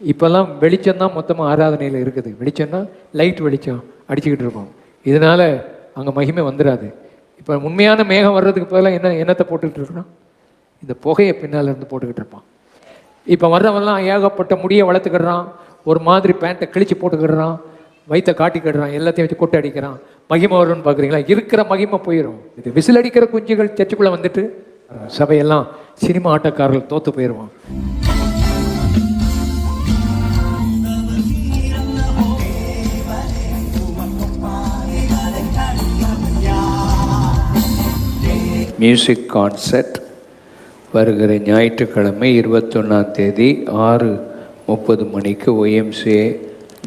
இப்போல்லாம் வெளிச்சம் தான் மொத்தமாக ஆராதனையில் இருக்குது. வெளிச்சம்னா லைட் வெளிச்சம் அடிச்சுக்கிட்டு இருக்கோம். இதனால் அங்கே மகிமை வந்துடாது இப்போ உண்மையான மேகம் வர்றதுக்கு பதிலாக என்ன என்னத்தை போட்டுக்கிட்டு இருக்கணும் இந்த புகையை பின்னால் இருந்து போட்டுக்கிட்டு இருப்பான் இப்போ வர்றவன்லாம் ஏகப்பட்ட முடியை வளர்த்துக்கிடுறான். ஒரு மாதிரி பேண்ட்டை கிழிச்சு போட்டுக்கிடுறான். வயிற்றை காட்டிக்கிடுறான். எல்லாத்தையும் வச்சு கொட்டை அடிக்கிறான். மகிமை வரும்னு பார்க்குறீங்களா? இருக்கிற மகிமை போயிடும் இது விசில் அடிக்கிற குஞ்சுகள் சர்ச்சுக்குள்ளே வந்துட்டு சபையெல்லாம் சினிமா ஆட்டக்காரர்கள் தோற்று போயிடுவான் மியூசிக் கான்சர்ட் வருகிற ஞாயிற்றுக்கிழமை இருபத்தொன்னாம் தேதி ஆறு முப்பது மணிக்கு ஒய்எம்சிஏ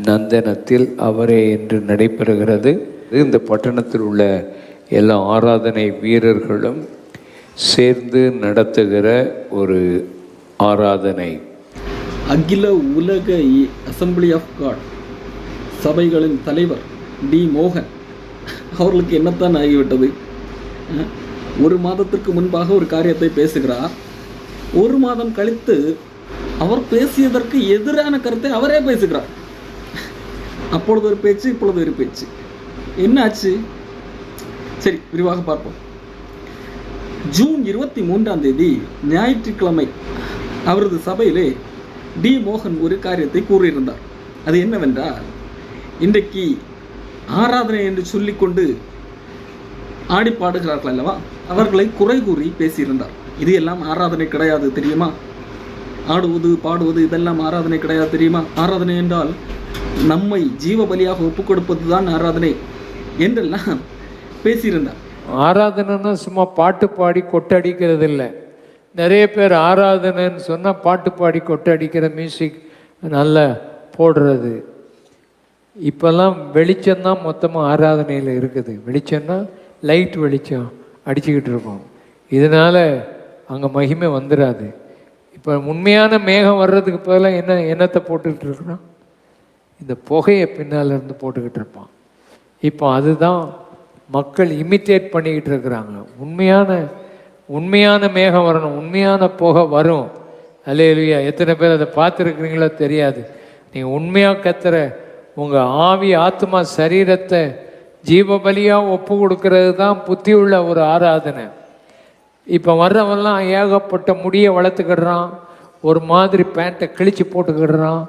நந்தனத்தில் அவரே என்று நடைபெறுகிறது. இந்த பட்டணத்தில் உள்ள எல்லா ஆராதனை வீரர்களும் சேர்ந்து நடத்துகிற ஒரு ஆராதனை. அகில உலக அசம்பிளி ஆஃப் காட் சபைகளின் தலைவர் டி. மோகன். அவர்களுக்கு என்னத்தான் ஆகிவிட்டது? ஒரு மாதத்திற்கு முன்பாக ஒரு காரியத்தை பேசுகிறார். ஒரு மாதம் கழித்து அவர் பேசியதற்கு எதிரான கருத்தை அவரே பேசுகிறார். அப்பொழுது ஒரு பேச்சு இப்பொழுது ஒரு பேச்சு. என்ன ஆச்சு சரி விரிவாக பார்ப்போம். ஜூன் இருபத்தி மூன்றாம் தேதி ஞாயிற்றுக்கிழமை அவரது சபையிலே டி. மோகன் ஒரு காரியத்தை கூறியிருந்தார். அது என்னவென்றால் இன்றைக்கு ஆராதனை என்று சொல்லிக்கொண்டு ஆடி பாடுகிறார்கள் அல்லவா? அவர்களை குறை கூறி பேசியிருந்தார். இது எல்லாம் ஆராதனை கிடையாது தெரியுமா? ஆடுவது பாடுவது இதெல்லாம் ஆராதனை கிடையாது தெரியுமா? ஆராதனை என்றால் நம்மை ஜீவ பலியாக ஒப்புக் கொடுப்பது தான் ஆராதனை என்றெல்லாம் பேசியிருந்தார். ஆராதனைன்னா சும்மா பாட்டு பாடி கொட்டடிக்கிறது இல்லை நிறைய பேர் ஆராதனைன்னு சொன்னால் பாட்டு பாடி கொட்டடிக்கிற மியூசிக் நல்லா போடுறது. இப்போல்லாம் வெளிச்சம் தான் மொத்தமாக ஆராதனையில் இருக்குது. வெளிச்சம்னா லைட் வெளிச்சம். அடிச்சுக்கிட்டு இருக்கோம் இதனால் அங்கே மகிமை வந்துடாது இப்போ உண்மையான மேகம் வர்றதுக்கு பதிலாக என்ன என்னத்தை போட்டுக்கிட்டு இருக்கிறோம் இந்த புகையை பின்னால் இருந்து போட்டுக்கிட்டு இருப்பான் இப்போ அதுதான் மக்கள் இமிட்டேட் பண்ணிக்கிட்டு இருக்கிறாங்க உண்மையான உண்மையான மேகம் வரணும் உண்மையான புகை வரும். அல்லேலுயா. எத்தனை பேர் அதை பார்த்துருக்குறீங்களோ தெரியாது. நீங்கள் உண்மையாக கத்துற உங்கள் ஆவி ஆத்மா சரீரத்தை ஜீவபலியாக ஒப்பு கொடுக்கறது தான் புத்தி உள்ள ஒரு ஆராதனை. இப்போ வர்றவெல்லாம் ஏகப்பட்ட முடியை வளர்த்துக்கிடுறான் ஒரு மாதிரி பேண்ட்டை கிழிச்சு போட்டுக்கிடுறான்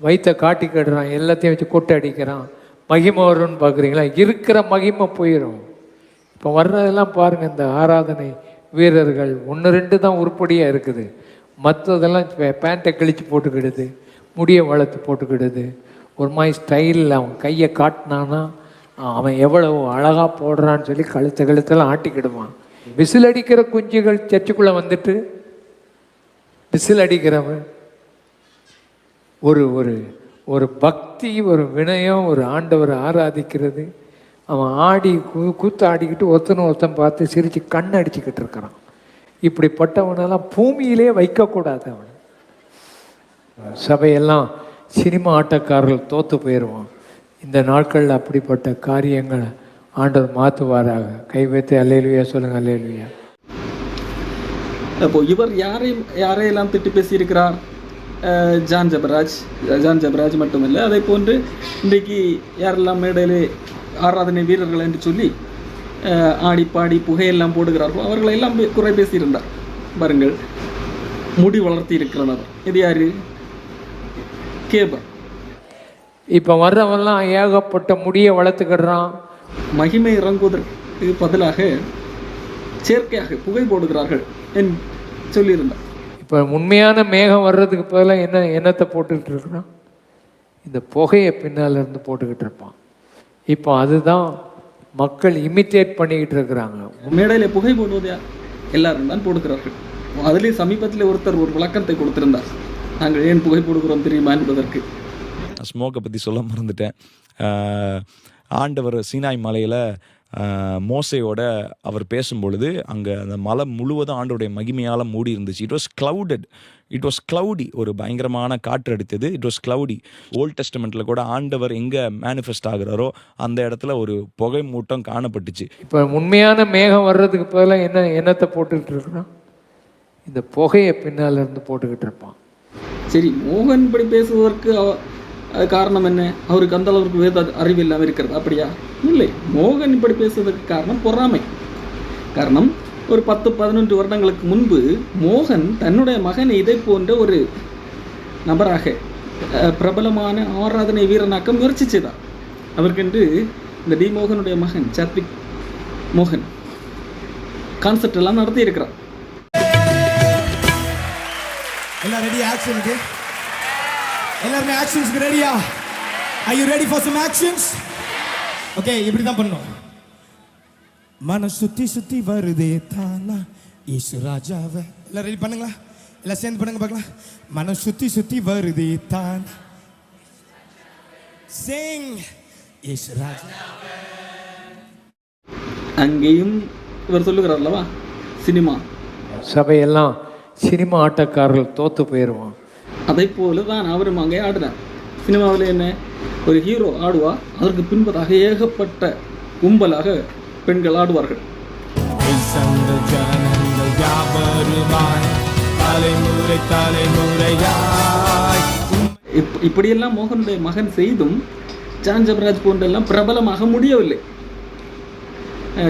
வயிற்றை காட்டிக்கிடுறான் எல்லாத்தையும் வச்சு கொட்டை அடிக்கிறான். மகிமை வரும்னு பார்க்குறீங்களா? இருக்கிற மகிமை போயிடும் இப்போ வர்றதெல்லாம் பாருங்கள் இந்த ஆராதனை வீரர்கள் ஒன்று ரெண்டு தான் உருப்படியாக இருக்குது. மற்றதெல்லாம் பே- பேண்ட்டை கிழிச்சு போட்டுக்கிடுது முடியை வளர்த்து போட்டுக்கிடுது. ஒரு மாதிரி ஸ்டைலில் அவன் கையை காட்டினானா அவன் எவ்வளவு அழகாக போடுறான்னு சொல்லி கழுத்து கழுத்தெல்லாம் ஆட்டிக்கிடுவான். விசில் அடிக்கிற குஞ்சுகள் சர்ச்சுக்குள்ளே வந்துட்டு விசில் அடிக்கிறவன் ஒரு ஒரு ஒரு பக்தி ஒரு வினயம் ஒரு ஆண்டவரை ஆராதிக்கிறது. அவன் ஆடி கூ கூத்து ஆடிக்கிட்டு ஒருத்தனை ஒருத்தன் பார்த்து சிரித்து கண் அடிச்சுக்கிட்டு இருக்கிறான் இப்படிப்பட்டவனெல்லாம் பூமியிலே வைக்கக்கூடாது அவன். சபையெல்லாம் சினிமா ஆட்டக்காரர்கள் தோற்று போயிடுவான் இந்த நாட்களில் அப்படிப்பட்ட காரியங்களை ஆண்டவர் மாற்றுவாராக கை வைத்து அல்லேலுயா சொல்லுங்கள் அல்லேலுயா. அப்போ இவர் யாரையும் யாரையெல்லாம் திட்டு பேசியிருக்கிறார்? அஹ் ஜான் ஜபராஜ் ஜான் ஜபராஜ் மட்டுமில்லை அதே போன்று இன்றைக்கு யாரெல்லாம் மேடையிலே ஆராதனை வீரர்கள் என்று சொல்லி அஹ் ஆடி பாடி புகையெல்லாம் போடுகிறார்களோ அவர்களை எல்லாம் குறை பேசியிருந்தார். பாருங்கள் முடி வளர்த்தி இருக்கிறனர் இது யாரு? கேபர். இப்போ வர்றவன்லாம் ஏகப்பட்ட முடியை வளர்த்துக்கிடுறான். மகிமை இறங்குவதற்கு பதிலாக செயற்கையாக புகை போடுகிறார்கள் என்று சொல்லியிருந்தார். இப்போ உண்மையான மேகம் வர்றதுக்கு பதிலாக என்ன என்னத்தை போட்டுக்கிட்டு இருக்கிறோம் இந்த புகையை பின்னால் இருந்து போட்டுக்கிட்டு இருப்பான். இப்போ அதுதான் மக்கள் இமிட்டேட் பண்ணிக்கிட்டு இருக்கிறாங்க. மேடையில புகை போடுவது எல்லாரும் தான் போடுகிறார்கள். அதிலே சமீபத்தில் ஒருத்தர் ஒரு விளக்கத்தை கொடுத்திருந்தார். நாங்கள் ஏன் புகை போடுகிறோம் தெரியுமா என்பதற்கு. ஸ்மோக்கை பற்றி சொல்ல மறந்துட்டேன். ஆண்டவர் சீனாய் மலையில் மோசையோட அவர் பேசும்பொழுது அங்கே அந்த மலை முழுவதும் ஆண்டவருடைய மகிமையால் மூடி இருந்துச்சு. It was clouded. It was cloudy. ஒரு பயங்கரமான காற்று அடித்தது. It was cloudy. ஓல்ட் டெஸ்டமெண்ட்டில் கூட ஆண்டவர் எங்கே மேனிஃபெஸ்ட் ஆகுறாரோ அந்த இடத்துல ஒரு புகை மூட்டம் காணப்பட்டுச்சு. இப்போ உண்மையான மேகம் வர்றதுக்கு பதிலாக என்ன என்னத்தை போட்டுக்கிட்டு இருக்கிறோம் இந்த புகையை பின்னால் இருந்து போட்டுக்கிட்டு இருப்பான். சரி மோகன் இப்படி பேசுவதற்கு அது காரணம் என்ன? அவருக்கு அந்த அளவுக்கு வேத அறிவு இல்லாமல் இருக்கிறது. அப்படியா? இல்லை. மோகன் இப்படி பேசுவதற்கு காரணம் பொறாமை. காரணம் ஒரு பத்து பதினொன்று வருடங்களுக்கு முன்பு மோகன் தன்னுடைய மகனை இதை போன்ற ஒரு நபராக அஹ், பிரபலமான ஆராதனை வீரனாக்க முயற்சி செய்தார். அவருக்கென்று இந்த டி மோகனுடைய மகன் சாத்விக் மோகன் கான்செப்ட் எல்லாம் நடத்தி இருக்கிறார் எல்லாம் ரெடி ஆக்ஷனுக்கு எல்லாருமே ஆக்ஷன்ஸ்க்கு ரெடியா I you ready for some actions okay இப்படி தான் பண்ணோம் மன சுத்தி சுத்தி வருதே தானா? இயேசு ராஜாவை. எல்லாம் ரெடி பண்ணுங்களா? எல்லாம் சேர்ந்து பண்ணுங்க பார்க்கலாம். மனம் சுத்தி சுத்தி வருதே தான்? சிங் இயேசு ராஜா. அங்கேயும் இவர் சொல்லுகிறார் அல்லவா? சினிமா. சபையெல்லாம் சினிமா ஆட்டக்காரர்கள் தோத்து போயிடுவான் அதை போல தான் அவரும் அங்கே ஆடினார். சினிமாவில் என்ன? ஒரு ஹீரோ ஆடுவா? அதற்கு பின்பதாக ஏகப்பட்ட கும்பலாக பெண்கள் ஆடுவார்கள். இப் இப்படியெல்லாம் மோகனுடைய மகன் செய்தும் ஜான் ஜபராஜ் போன்றெல்லாம் பிரபலமாக முடியவில்லை.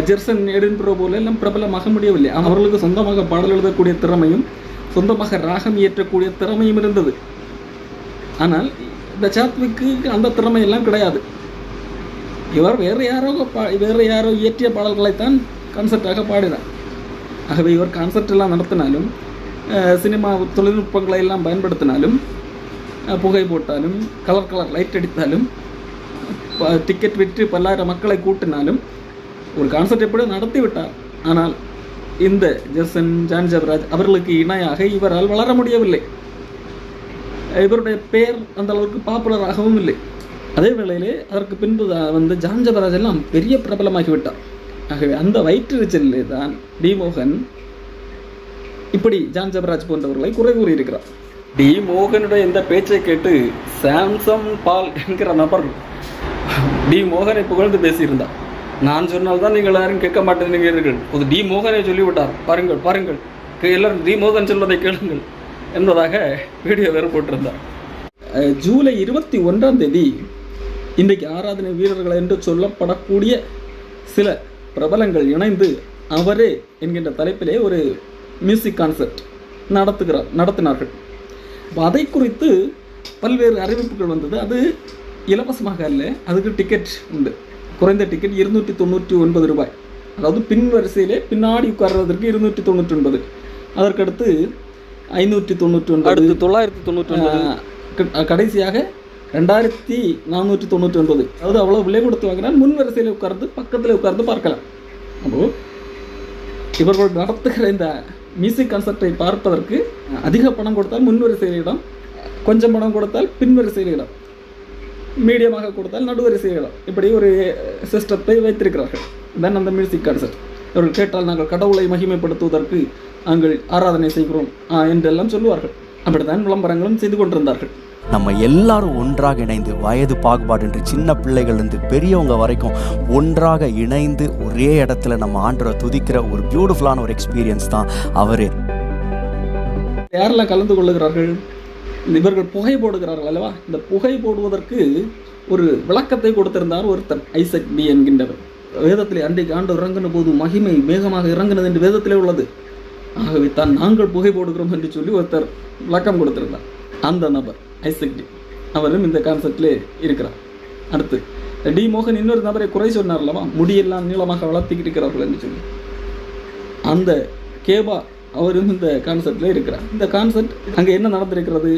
ஜெர்சன் எடின்புரோ போல எல்லாம் பிரபலமாக முடியவில்லை. அவர்களுக்கு சொந்தமாக பாடல் எழுதக்கூடிய திறமையும் சொந்தமாக ராகம் இயற்றக்கூடிய திறமையும் இருந்தது. ஆனால் இந்த சாத்விக்கு அந்த திறமை எல்லாம் கிடையாது. இவர் வேறு யாரோ பா வேறு யாரோ இயற்றிய பாடல்களைத்தான் கான்செப்டாக பாடினார். ஆகவே இவர் கான்செப்ட் எல்லாம் நடத்தினாலும் சினிமா தொழில்நுட்பங்களை எல்லாம் பயன்படுத்தினாலும் புகை போட்டாலும் கலர் கலர் லைட் அடித்தாலும் டிக்கெட் விற்று பல்லாயிரம் மக்களை கூட்டினாலும் ஒரு கான்செப்ட் எப்படி நடத்தி விட்டார். ஆனால் இந்த ஜெர்சன் ஜான் ஜபராஜ் அவர்களுக்கு இணையாக இவரால் வளர முடியவில்லை. இவருடைய பெயர் அந்த அளவுக்கு பாப்புலராகவும் இல்லை. அதே வேளையிலே அதற்கு பின்பு வந்து ஜான் ஜபராஜ் எல்லாம் பெரிய பிரபலமாகி விட்டார் ஆகவே அந்த வயிற்றுச்சலிலே தான் டி மோகன் இப்படி ஜான் ஜபராஜ் போன்றவர்களை குறை கூறியிருக்கிறார். டி மோகனுடைய இந்த பேச்சை கேட்டு சாம்சங் பால் என்கிற நபர் டி மோகனை புகழ்ந்து பேசியிருந்தார். நான் சொன்னால்தான் நீங்கள் யாரும் கேட்க மாட்டேங்கிறீர்கள். ஒரு டி மோகனை சொல்லிவிட்டார். பாருங்கள் பாருங்கள். எல்லாரும் டி மோகன் சொல்வதை கேளுங்கள் என்பதாக வீடியோ வேறு போட்டிருந்தார். ஜூலை இருபத்தி ஒன்றாம் தேதி இன்றைக்கு ஆராதனை வீரர்கள் என்று சொல்லப்படக்கூடிய சில பிரபலங்கள் இணைந்து அவரே என்கின்ற தலைப்பிலே ஒரு மியூசிக் கான்சர்ட் நடத்துகிறார் நடத்தினார்கள். அதை குறித்து பல்வேறு அறிவிப்புகள் வந்தது. அது இலவசமாக அல்ல அதுக்கு டிக்கெட் உண்டு. குறைந்த டிக்கெட் இருநூற்றி தொண்ணூற்றி ஒன்பது ரூபாய். அதாவது பின் வரிசையிலே பின்னாடி உட்கார்வதற்கு இருநூற்றி தொண்ணூற்றி ஒன்பது. அதற்கடுத்து ஐநூற்றி தொண்ணூற்றி ஒன்பது. அடுத்து தொள்ளாயிரத்தி தொண்ணூற்றி கடைசியாக ரெண்டாயிரத்தி நானூற்றி தொண்ணூற்றி ஒன்பது. அதாவது அவ்வளோ விலை கொடுத்து வாங்கினால் முன் வரிசையில் உட்கார்ந்து பக்கத்தில் உட்கார்ந்து பார்க்கலாம். அப்போது இவர்கள் நடத்துகிற இந்த மியூசிக் கான்சர்ட்டை பார்ப்பதற்கு அதிக பணம் கொடுத்தால் முன் வரிசையில் இடம் கொஞ்சம் பணம் கொடுத்தால் பின் வரிசையில் இடம். மீடியமாக கொடுத்தால் நடுவரிசையில் இடம் இப்படி ஒரு சிஸ்டத்தை வைத்திருக்கிறார்கள். தான் அந்த மியூசிக் கான்சர்ட் இவர்கள் கேட்டால் நாங்கள் கடவுளை மகிமைப்படுத்துவதற்கு நாங்கள் ஆராதனை செய்கிறோம் என்றெல்லாம் சொல்லுவார்கள். அப்படித்தான் விளம்பரங்களும் செய்து கொண்டிருந்தார்கள். நம்ம எல்லாரும் ஒன்றாக இணைந்து வயது பாகுபாடின்றி சின்ன பிள்ளைகள்லேருந்து பெரியவங்க வரைக்கும் ஒன்றாக இணைந்து ஒரே இடத்துல நம்ம ஆண்டரை துதிக்கிற ஒரு பியூட்டிஃபுல்லான ஒரு எக்ஸ்பீரியன்ஸ் தான் அவரே. யாரெல்லாம் கலந்து கொள்ளுகிறார்கள்? இவர்கள் புகை போடுகிறார்கள் அல்லவா? இந்த புகை போடுவதற்கு ஒரு விளக்கத்தை கொடுத்திருந்தார் ஒருத்தன் ஐசக் பி என்கின்றவர். வேதத்திலே அன்றைக்கு ஆண்டு இறங்கின போது மகிமை வேகமாக இறங்கினது என்று வேதத்திலே உள்ளது. ஆகவே தான் நாங்கள் புகை போடுகிறோம் என்று சொல்லி ஒருத்தர் விளக்கம் கொடுத்திருந்தார். அந்த நபர் ஐசக் டி. அவரும் இந்த கான்செப்டிலே இருக்கிறார். அடுத்து டி மோகன் இன்னொரு நபரை குறை சொன்னார் அல்லவா? முடியெல்லாம் நீளமாக வளர்த்திக்கிட்டு இருக்கிறார்கள் என்று சொல்லி. அந்த கேபா அவரும் இந்த கான்செர்ட்ல இருக்கிறார். இந்த கான்செப்ட் அங்க என்ன நடந்திருக்கிறது?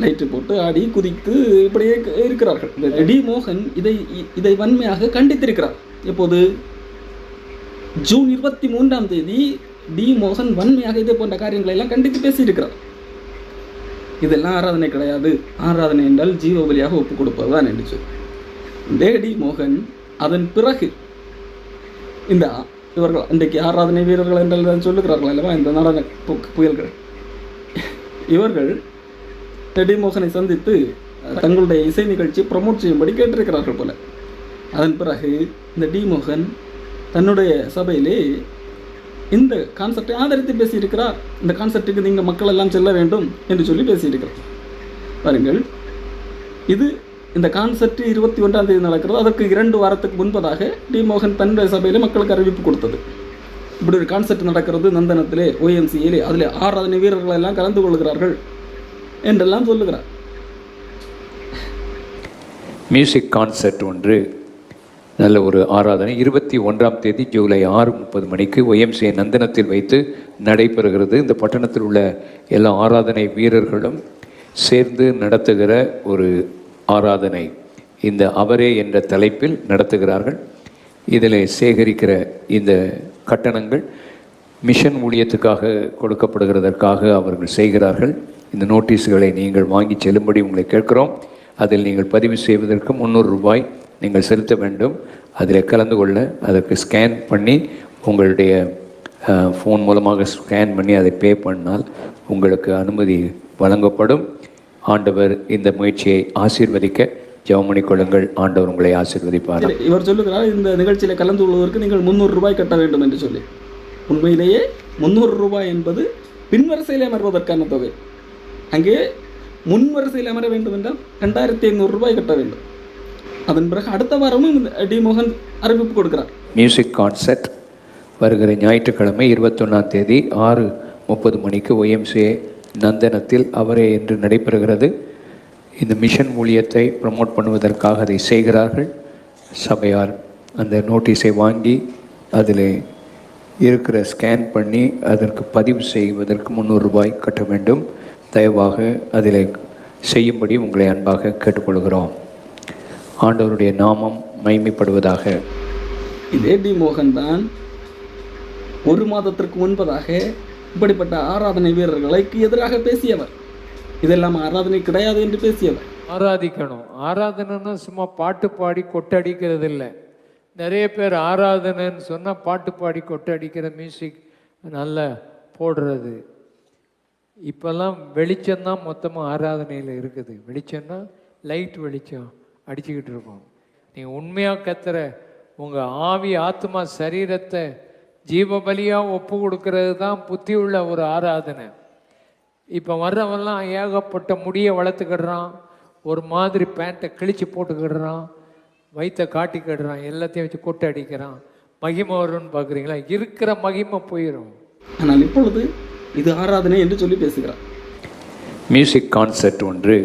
லைட்டு போட்டு ஆடி குதித்து இப்படியே இருக்கிறார்கள். இந்த டி மோகன் இதை இதை வன்மையாக கண்டித்திருக்கிறார். எப்போது? ஜூன் இருபத்தி மூன்றாம் தேதி டி மோகன் வன்மையாக இதே போன்ற காரியங்களை எல்லாம் கண்டித்து பேசியிருக்கிறார். இதெல்லாம் ஆராதனை கிடையாது. ஆராதனை என்றால் ஜீவ பலியாக ஒப்பு கொடுப்பதுதான் என்று டேடி மோகன் அதன் பிறகு இந்த இவர்கள் இன்றைக்கு ஆராதனை வீரர்கள் என்றெல்லாம் சொல்லுகிறார்கள் அல்லவா? இந்த நடன புயல்கள். இவர்கள் டெடி மோகனை சந்தித்து தங்களுடைய இசை நிகழ்ச்சி ப்ரமோட் செய்யும்படி கேட்டிருக்கிறார்கள் போல. அதன் பிறகு இந்த டி மோகன் தன்னுடைய சபையிலே இந்த கான்செப்டை ஆதரித்து பேசியிருக்கிறார். இந்த கான்செப்டுக்கு நீங்கள் மக்கள் எல்லாம் செல்ல வேண்டும் என்று சொல்லி பேசியிருக்கிறார். பாருங்கள் இது இந்த கான்செப்ட் இருபத்தி ஒன்றாம் தேதி நடக்கிறது. அதற்கு இரண்டு வாரத்துக்கு முன்பதாக டி. மோகன் தன்னுடைய சபையிலே மக்களுக்கு அறிவிப்பு கொடுத்தது. இப்படி ஒரு கான்செப்ட் நடக்கிறது நந்தனத்திலே ஓஎம்சியிலே அதில் ஆராதனை வீரர்கள் எல்லாம் கலந்து கொள்கிறார்கள் என்றெல்லாம் சொல்லுகிறார். மியூசிக் கான்செர்ட் ஒன்று நல்ல ஒரு ஆராதனை. இருபத்தி ஒன்றாம் தேதி ஜூலை ஆறு முப்பது மணிக்கு ஒய்எம்சிஐ நந்தனத்தில் வைத்து நடைபெறுகிறது. இந்த பட்டணத்தில் உள்ள எல்லா ஆராதனை வீரர்களும் சேர்ந்து நடத்துகிற ஒரு ஆராதனை இந்த அவரே என்ற தலைப்பில் நடத்துகிறார்கள். இதில் சேகரிக்கிற இந்த கட்டணங்கள் மிஷன் ஊழியத்துக்காக கொடுக்கப்படுகிறதற்காக அவர்கள் செய்கிறார்கள். இந்த நோட்டீஸ்களை நீங்கள் வாங்கி செல்லும்படி உங்களை கேட்கிறோம். அதில் நீங்கள் பதிவு செய்வதற்கு முந்நூறு ரூபாய் நீங்கள் செலுத்த வேண்டும். அதில் கலந்து கொள்ள அதற்கு ஸ்கேன் பண்ணி உங்களுடைய ஃபோன் மூலமாக ஸ்கேன் பண்ணி அதை பே பண்ணால் உங்களுக்கு அனுமதி வழங்கப்படும். ஆண்டவர் இந்த முயற்சியை ஆசீர்வதிக்க ஜெபம் கொள்ளுங்கள். ஆண்டவர் உங்களை ஆசீர்வதிப்பார் இவர் சொல்லுகிறார் இந்த நிகழ்ச்சியில் கலந்து கொள்வதற்கு நீங்கள் முந்நூறு ரூபாய் கட்ட வேண்டும் என்று சொல்லி. உண்மையிலேயே முந்நூறு ரூபாய் என்பது பின்வரிசையில் அமர்வதற்கான தொகை. அங்கே முன்வரிசையில் அமர வேண்டும் என்றால் ரெண்டாயிரத்தி ஐநூறு ரூபாய் கட்ட வேண்டும். அதன் பிறகு அடுத்த வாரமும் டி மோகன் அறிவிப்பு கொடுக்கிறார். மியூசிக் கான்சர்ட் வருகிற ஞாயிற்றுக்கிழமை இருபத்தொன்னாம் தேதி ஆறு முப்பது மணிக்கு ஒய்எம்சிஏ நந்தனத்தில் அவரே என்று நடைபெறுகிறது. இந்த மிஷன் ஊழியத்தை ப்ரமோட் பண்ணுவதற்காக அதை செய்கிறார்கள். சபையார் அந்த நோட்டீஸை வாங்கி அதில் இருக்கிற ஸ்கேன் பண்ணி அதற்கு பதிவு செய்வதற்கு முந்நூறு ரூபாய் கட்ட வேண்டும். தயவாக அதில் செய்யும்படி உங்களை அன்பாக கேட்டுக்கொள்கிறோம். ஆண்டவருடைய நாமம் மைமைப்படுவதாக இதே டி மோகன் தான் ஒரு மாதத்திற்கு முன்பதாக இப்படிப்பட்ட ஆராதனை வீரர்களுக்கு எதிராக பேசியவர். இதெல்லாம் ஆராதனை கிடையாது என்று பேசியவர். ஆராதிக்கணும். ஆராதனைன்னா சும்மா பாட்டு பாடி கொட்டடிக்கிறது இல்லை நிறைய பேர் ஆராதனைன்னு சொன்னால் பாட்டு பாடி கொட்டடிக்கிற மியூசிக் நல்லா போடுறது. இப்போல்லாம் வெளிச்சம்தான் மொத்தமாக ஆராதனையில் இருக்குது. வெளிச்சம்னா லைட் வெளிச்சம். அடிச்சுக்கிட்டு இருக்கோம். நீங்கள் உண்மையாக கத்துற உங்கள் ஆவி ஆத்மா சரீரத்தை ஜீவபலியாக ஒப்பு கொடுக்கறது தான் புத்தி உள்ள ஒரு ஆராதனை. இப்போ வர்றவன்லாம் ஏகப்பட்ட முடியை வளர்த்துக்கிடுறான் ஒரு மாதிரி பேண்ட்டை கிழிச்சு போட்டுக்கிடுறான் வயிற்றை காட்டிக்கிடுறான் எல்லாத்தையும் வச்சு கொட்டை அடிக்கிறான். மகிமை வரும்னு பார்க்குறீங்களா இருக்கிற மகிமை போயிடும் ஆனால் இப்பொழுது இது ஆராதனை என்று சொல்லி பேசுகிறார். மியூசிக் கான்சர்ட் ஒன்று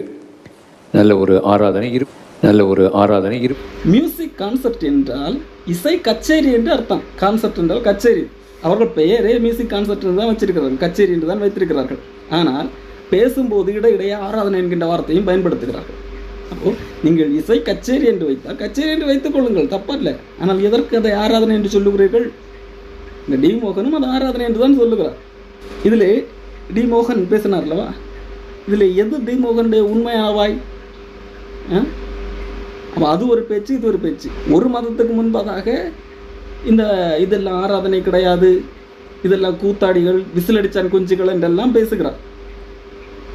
நல்ல ஒரு ஆராதனை இரு நல்ல ஒரு ஆராதனை இரு மியூசிக் கான்செப்ட் என்றால் இசை கச்சேரி என்று அர்த்தம். கான்செப்ட் என்றால் கச்சேரி. அவர்கள் பெயரே மியூசிக் கான்செப்ட் என்று தான் வச்சிருக்கிறார்கள். கச்சேரி என்று தான் வைத்திருக்கிறார்கள். ஆனால் பேசும்போது இடையிடையே ஆராதனை என்கின்ற வார்த்தையும் பயன்படுத்துகிறார்கள். அப்போ நீங்கள் இசை கச்சேரி என்று வைத்தால் கச்சேரி என்று வைத்துக் கொள்ளுங்கள். தப்பல்ல. ஆனால் எதற்கு அதை ஆராதனை என்று சொல்லுகிறீர்கள்? இந்த டி மோகனும் அது ஆராதனை என்று தான் சொல்லுகிறார். இதில் டி மோகன் பேசினார் அல்லவா? இதில் எது டி மோகனுடைய உண்மை ஆவாய்? ஆ? அப்போ அது ஒரு பேச்சு இது ஒரு பேச்சு. ஒரு மாதத்துக்கு முன்பதாக இந்த இதெல்லாம் ஆராதனை கிடையாது. இதெல்லாம் கூத்தாடிகள் விசிலடிச்சான் குஞ்சுகள் என்றெல்லாம் பேசுகிறார்.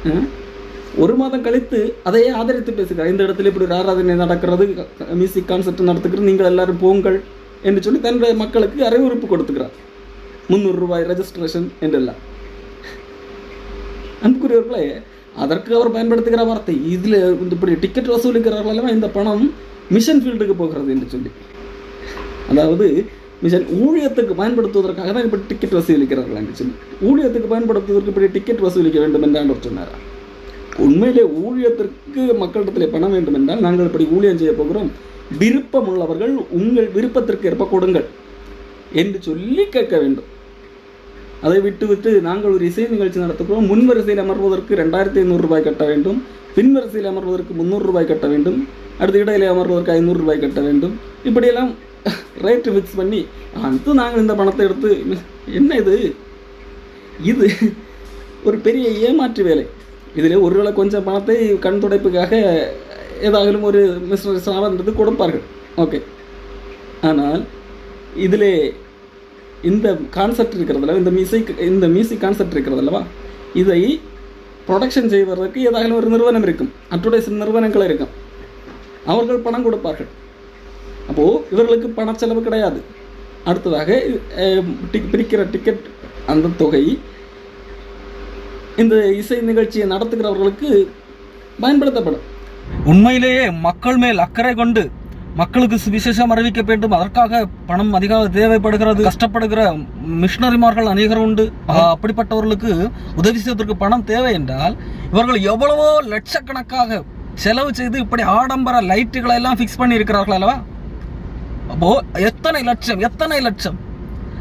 ஆ? ஒரு மாதம் கழித்து அதையே ஆதரித்து பேசுகிறார். இந்த இடத்துல இப்படி ஒரு ஆராதனை நடக்கிறது மியூசிக் கான்சர்ட் நடத்துக்கிறது நீங்கள் எல்லாரும் போங்கள் என்று சொல்லி தன்னுடைய மக்களுக்கு அறிவுறுப்பு கொடுத்துக்கிறார் முந்நூறு ரூபாய் ரெஜிஸ்ட்ரேஷன் என்றெல்லாம். அன்புக்குரியவர்களே அதற்கு அவர் பயன்படுத்துகிற வார்த்தை. இதில் இப்படி டிக்கெட் வசூலிக்கிறார்கள் அல்லவா இந்த பணம் மிஷன் ஃபீல்டுக்கு போகிறது என்று சொல்லி. அதாவது மிஷன் ஊழியத்துக்கு பயன்படுத்துவதற்காக தான் இப்படி டிக்கெட் வசூலிக்கிறார்கள் என்று சொல்லி. ஊழியத்துக்கு பயன்படுத்துவதற்கு இப்படி டிக்கெட் வசூலிக்க வேண்டும் என்று ஆண்டவர் சொன்னார்? உண்மையிலே ஊழியத்திற்கு மக்களிடத்தில் பணம் வேண்டும் என்றால் நாங்கள் இப்படி ஊழியம் செய்ய போகிறோம். விருப்பம் உள்ளவர்கள் உங்கள் விருப்பத்திற்கு ஏற்ப கொடுங்கள் என்று சொல்லி கேட்க வேண்டும். அதை விட்டுவிட்டு நாங்கள் ஒரு இசை நிகழ்ச்சி நடத்துகிறோம். முன் வரிசையில் அமர்வதற்கு ரெண்டாயிரத்தி ஐநூறு ரூபாய் கட்ட வேண்டும். பின்வரிசையில் அமர்வதற்கு முந்நூறு ரூபாய் கட்ட வேண்டும். அடுத்து இடையில அமர்வதற்கு ஐநூறு ரூபாய் கட்ட வேண்டும். இப்படியெல்லாம் ரேட்டு ஃபிக்ஸ் பண்ணி அடுத்து நாங்கள் இந்த பணத்தை எடுத்து என்ன இது? இது ஒரு பெரிய ஏமாற்று வேலை. இதில் ஒருவேளை கொஞ்சம் பணத்தை கண் துடைப்புக்காக ஏதாகிலும் ஒரு மிஸ்டர் சாவன்றது கொடுப்பார்கள். ஓகே ஆனால் இதிலே இந்த கான்செப்ட் இருக்கிறதுல இந்த மியூசிக் இந்த மியூசிக் கான்செப்ட் இருக்கிறதல்லவா இதை ப்ரொடக்ஷன் செய்வதற்கு ஏதாவது ஒரு நிறுவனம் இருக்கும். அட்வர்டைஸ் நிறுவனங்கள் இருக்கும். அவர்கள் பணம் கொடுப்பார்கள். அப்போது இவர்களுக்கு பண செலவு கிடையாது. அடுத்ததாக டிக் பிரிக்கிற டிக்கெட் அந்த தொகை இந்த இசை நிகழ்ச்சியை நடத்துகிறவர்களுக்கு பயன்படுத்தப்படும். உண்மையிலேயே மக்கள் மேல் அக்கறை கொண்டு மக்களுக்கு சுவிசேஷம் அறிவிக்க வேண்டும். அதற்காக பணம் அதிகம் தேவைப்படுகிறது. கஷ்டப்படுகிற மிஷினரிமார்கள் அநேகர் உண்டு. அப்படிப்பட்டவர்களுக்கு உதவி செய்வதற்கு பணம் தேவை என்றால் இவர்கள் எவ்வளவோ லட்சக்கணக்காக செலவு செய்து இப்படி ஆடம்பர லைட்டுகளை எல்லாம் ஃபிக்ஸ் பண்ணி இருக்கிறார்கள் அல்லவா? அப்போ எத்தனை லட்சம் எத்தனை லட்சம்?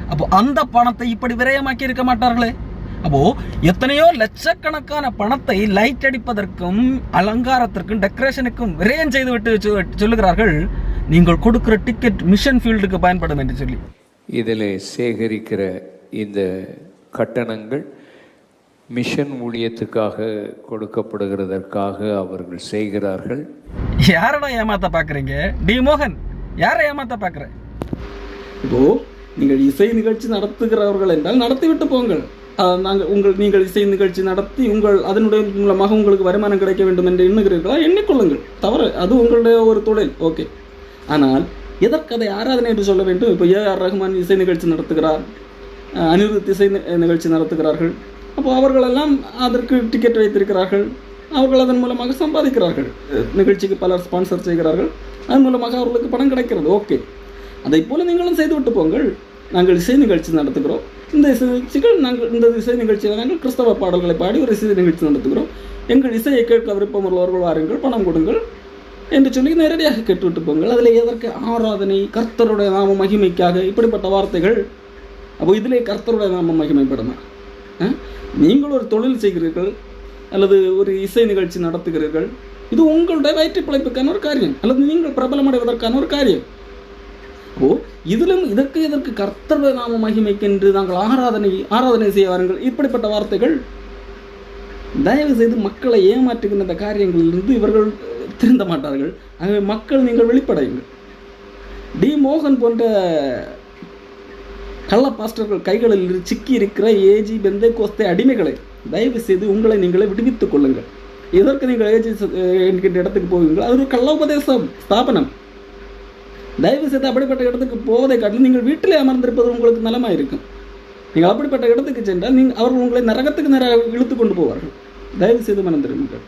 அப்போ அந்த பணத்தை இப்படி விரயமாக்கி இருக்க மாட்டார்களே. அப்போ எத்தனையோ லட்சக்கணக்கான பணத்தை லைட் அடிப்பதற்கும் அலங்காரத்திற்கும் டெக்கரேஷனுக்கும் விரயம் செய்து விட்டு சொ- சொல்லுகிறார்கள். நீங்கள் கொடுக்கிற டிக்கெட் மிஷன் ஃபீல்டுக்கு பயன்படும் என்று சொல்லி. இதில் சேகரிக்கிற இந்த கட்டணங்கள் மிஷன் ஊழியத்துக்காக கொடுக்கப்படுகிறதற்காக அவர்கள் செய்கிறார்கள். யாரடா ஏமாத்த பாக்குறீங்க டி மோகன் யாரை ஏமாத்த பாக்குற இப்போ நீங்கள் இசை நிகழ்ச்சி நடத்துகிறவர்கள் என்றால் நடத்திவிட்டு போங்கள். நாங்கள் உங்கள் நீங்கள் இசை நிகழ்ச்சி நடத்தி உங்கள் அதனுடைய மூலமாக உங்களுக்கு வருமானம் கிடைக்க வேண்டும் என்று எண்ணுகிறீர்களா? எண்ணிக்கொள்ளுங்கள். தவறு அது உங்களுடைய ஒரு தொழில். ஓகே. ஆனால் எதற்கு அதை ஆராதனை என்று சொல்ல வேண்டும்? இப்போ ஏ ஆர் ரஹ்மான் இசை நிகழ்ச்சி நடத்துகிறார் அனிருத் இசை நிகழ்ச்சி நடத்துகிறார்கள். அப்போது அவர்களெல்லாம் அதற்கு டிக்கெட் வைத்திருக்கிறார்கள். அவர்கள் அதன் மூலமாக சம்பாதிக்கிறார்கள். நிகழ்ச்சிக்கு பலர் ஸ்பான்சர் செய்கிறார்கள். அதன் மூலமாக அவர்களுக்கு பணம் கிடைக்கிறது. ஓகே அதை போல் நீங்களும் செய்துவிட்டு போங்கள். நாங்கள் இசை நிகழ்ச்சி நடத்துகிறோம். இந்த இசை நிகழ்ச்சிகள் நாங்கள் இந்த இசை நிகழ்ச்சியில் நாங்கள் கிறிஸ்தவ பாடல்களை பாடி ஒரு இசை நிகழ்ச்சி நடத்துகிறோம். எங்கள் இசையை கேட்க விருப்பம் உள்ளவர்கள் வாருங்கள் பணம் கொடுங்கள். என்று சொல்லி நேரடியாக கேட்டுவிட்டு போங்கள். அதில் எதற்கு ஆராதனை கர்த்தருடைய நாம மகிமைக்காக இப்படிப்பட்ட வார்த்தைகள்? அப்போ இதிலே கர்த்தருடைய நாம மகிமைப்படுமா? நீங்கள் ஒரு தொழில் செய்கிறீர்கள் அல்லது ஒரு இசை நிகழ்ச்சி நடத்துகிறீர்கள் இது உங்களுடைய வயிற்று பிழைப்புக்கான ஒரு காரியம் அல்லது நீங்கள் பிரபலமடைவதற்கான ஒரு காரியம். ஓ இதிலும் இதற்கு இதற்கு கர்த்தருடைய நாம மகிமைக்கென்று நாங்கள் ஆராதனை ஆராதனை செய்ய வாருங்கள். இப்படிப்பட்ட வார்த்தைகள் தயவு செய்து மக்களை ஏமாற்றுகின்ற இந்த காரியங்களிலிருந்து இவர்கள் திருந்த மாட்டார்கள். ஆகவே மக்கள் நீங்கள் வெளிப்படையுங்கள். டி. மோகன் போன்ற கள்ள பாஸ்டர்கள் கைகளில் சிக்கி இருக்கிற ஏஜி பெந்தை கோஸ்தை அடிமைகளை தயவு செய்து உங்களை நீங்களே விடுவித்துக் கொள்ளுங்கள். எதற்கு நீங்கள் ஏஜி என்கின்ற இடத்துக்கு போவீங்கள். அது ஒரு கள்ள உபதேசம் ஸ்தாபனம். தயவு செய்து அப்படிப்பட்ட இடத்துக்கு போவதை காட்டிலும் நீங்கள் வீட்டிலே அமர்ந்திருப்பது உங்களுக்கு நலமாக இருக்கும் நீங்கள் அப்படிப்பட்ட இடத்துக்கு சென்றால் நீங்கள் அவர்கள் உங்களை நரகத்துக்கு நேராக இழுத்து கொண்டு போவார்கள். தயவு செய்து மனம் திரும்புங்கள்.